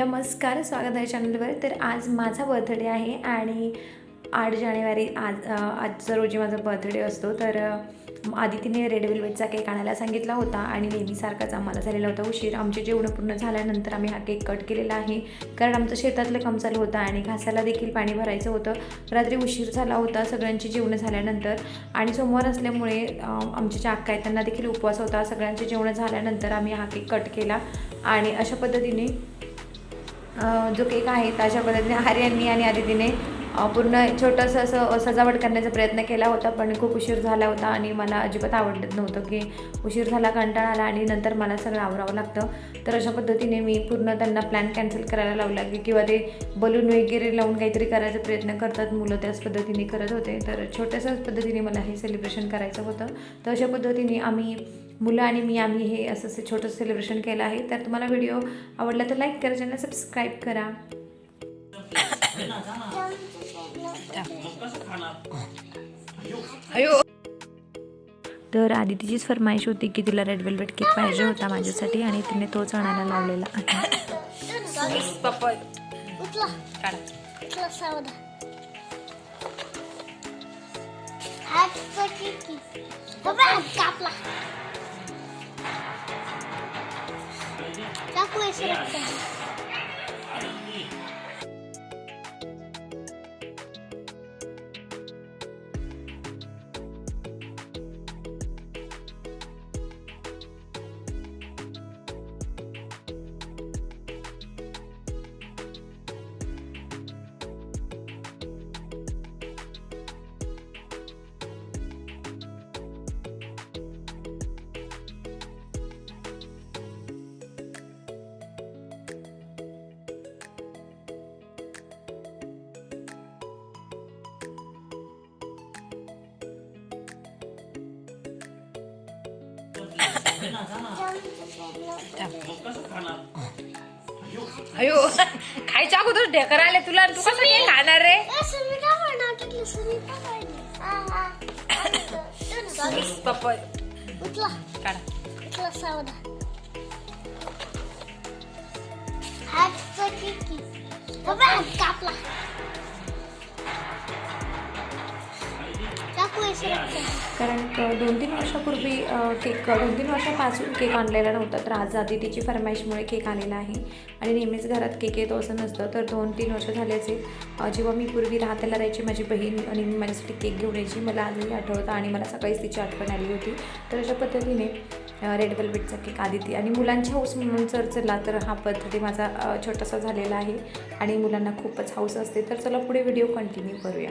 नमस्कार स्वागत आहे चॅनलवर. तर आज माझा बर्थडे आहे आणि आठ जानेवारी आज आजचा रोजी माझा बर्थडे असतो. तर आदितीने रेड वेल्वेटचा केक आणायला सांगितला होता आणि नेहमीसारखाच आम्हाला झालेला होता उशीर. आमचे जेवणं पूर्ण झाल्यानंतर आम्ही हा केक कट केलेला आहे. कारण आमचं शेतातलं काम चालू होतं आणि घासाला देखील पाणी भरायचं होतं. रात्री उशीर झाला होता सगळ्यांची जेवणं झाल्यानंतर. आणि सोमवार असल्यामुळे आमचे जे अक्का आहेत त्यांना देखील उपवास होता. सगळ्यांचे जेवणं झाल्यानंतर आम्ही हा केक कट केला. आणि अशा पद्धतीने जो केक आहे अशा पद्धतीने आर्यांनी आणि आदितीने पूर्ण छोटंसं असं सजावट करण्याचा प्रयत्न केला होता पण खूप उशीर झाला होता आणि मला अजिबात आवडत नव्हतं की उशीर झाला कंटाळा आला आणि नंतर मला सगळं आवरावं लागतं तर अशा पद्धतीने मी पूर्ण त्यांना प्लॅन कॅन्सल करायला लावला की किंवा ते बलून वगैरे लावून काहीतरी करायचा प्रयत्न करतात मुलं त्याच पद्धतीने करत होते तर छोट्याशाच पद्धतीने मला हे सेलिब्रेशन करायचं होतं तर अशा पद्धतीने आम्ही मुलं आणि मी आम्ही हे असं असं छोटं सेलिब्रेशन केलं आहे तर तुम्हाला व्हिडिओ आवडला तर लाईक करा चॅनल सबस्क्राईब करा तर आधी तिचीच फरमाईश होती की तिला रेड वेल्वेट केक पाहिजे होता माझ्यासाठी आणि तिने तोच आणायला लावलेला आहे. अयो खायच्या अगोदर ढेकर आले तुला तू कसं काय खाणार रे. पप्पा उठला. काढा. सावधा. कारण दोन तीन वर्षापूर्वी केक दोन तीन वर्षापासून केक आणलेला नव्हता. तर आज आदितीची फरमाईशमुळे केक आलेला आहे. आणि नेहमीच घरात केक येतो असं नसतं. तर दोन तीन वर्ष झाले असेल. जेव्हा मी पूर्वी राहतेला राहायची माझी बहीण आणि मी माझ्यासाठी केक घेऊन यायची. मला आजही आठवतं आणि मला सकाळीच तिची आठवण आली होती. तर अशा पद्धतीने रेड वेल्वेटचा केक आदिती आणि मुलांची हाऊस म्हणून जर चला तर हा पद्धती माझा छोटासा झालेला आहे. आणि मुलांना खूपच हाऊस असते. तर चला पुढे व्हिडिओ कंटिन्यू करूया.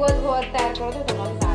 યુઅલ તૈયાર કરો તો તમારું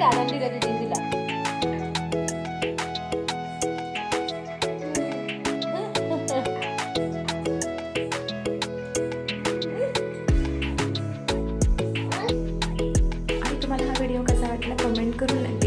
दादांनी कधी दिला आणि तुम्हाला हा व्हिडिओ कसा वाटला कमेंट करून